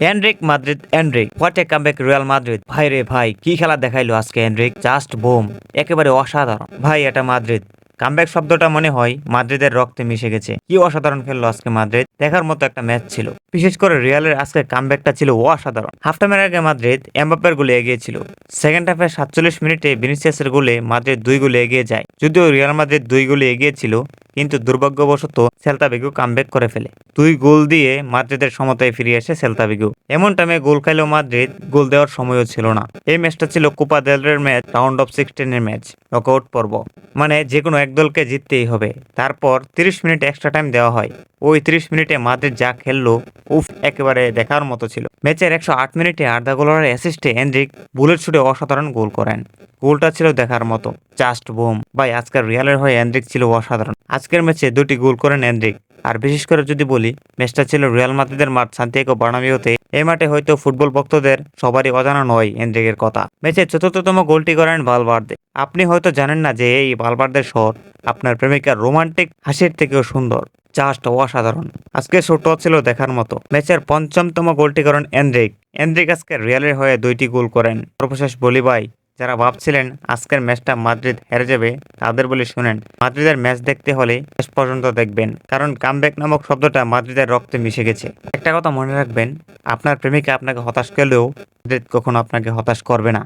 Enrique Madrid, Enrique. What a comeback Real Madrid ভাই রে ভাই, কি খেলা দেখাইলো আজকে এনরিক? জাস্ট বোম একেবারে অসাধারণ। ভাই, এটা মাদ্রিদ। কামব্যাক শব্দটা মনে হয় মাদ্রিদের রক্তে মিশে গেছে। কি অসাধারণ খেললো আজকে মাদ্রিদ। দেখার মতো একটা ম্যাচ ছিল। বিশেষ করে রিয়ালের আজকে কামব্যাকটা ছিল অসাধারণ। হাফ টাইমের আগে মাদ্রিদ এমবাপ্পের গোলে এগিয়ে ছিল। সেকেন্ড হাফে সাতচল্লিশ মিনিটে ভিনিসিয়াসের গোলে মাদ্রিদ দুই গোলে এগিয়ে যায়। যদিও রিয়াল মাদ্রিদ দুই গোলে এগিয়ে ছিল কিন্তু দুর্ভাগ্যবশত সেলতা বিগু কামব্যাক করে ফেলে। দুই গোল দিয়ে মাদ্রিদের সমতায় ফিরে আসে সেলতা বিগু এমন টাইমে গোল খাইলেও মাদ্রিদ গোল দেওয়ার সময়ও ছিল না। এই ম্যাচটা ছিল Copa del Rey match, round of সিক্সটিনের match, knockout পর্ব। মানে যে কোনো এক দলকে জিততেই হবে। তারপর তিরিশ মিনিট এক্সট্রা টাইম দেওয়া হয়। ওই তিরিশ মিনিটে মাদ্রিদ যা খেললো, উফ, একেবারে দেখার মতো ছিল। ম্যাচের একশো আট মিনিটে আর্ধা গোলার অ্যাসিস্টে এন্ড্রিক বুলেট ছুটে অসাধারণ গোল করেন। গোলটা ছিল দেখার মতো। Just bomb. ভাই আজকের রিয়ালের হয়ে এন্ড্রিক ছিল অসাধারণ। আজকের ম্যাচে দুটি গোল করেন এন্ড্রিক আর বিশেষ করে যদি বলি, ম্যাচটা ছিল রিয়াল মাদ্রিদের মাঠ সান্তিয়াগো বার্নাবিওতে এই মাঠে হয়তো ফুটবল ভক্তদের সবারই অজানা নয় এন্ড্রিকের কথা। ম্যাচের চতুর্থতম গোলটি করেন ভালবার্দে আপনি হয়তো জানেন না যে এই ভালবার্দের শট আপনার প্রেমিকার রোমান্টিক হাসির থেকেও সুন্দর, জাস্ট অসাধারণ। আজকে শোটও ছিল দেখার মতো। ম্যাচের পঞ্চমতম গোলটি করেন এন্ড্রিক এন্ড্রিক আজকে রিয়ালের হয়ে দুইটি গোল করেন। সর্বশেষ বলি ভাই যারা ভাবছিলেন আজকের ম্যাচটা মাদ্রিদ হেরে যাবে, তাদের বলে শুনেন, মাদ্রিদের ম্যাচ দেখতে হলে শেষ পর্যন্ত দেখবেন। কারণ কামব্যাক নামক শব্দটা মাদ্রিদের রক্তে মিশে গেছে। একটা কথা মনে রাখবেন, আপনার প্রেমিকা আপনাকে হতাশ করলেও মাদ্রিদ কখনো আপনাকে হতাশ করবে না।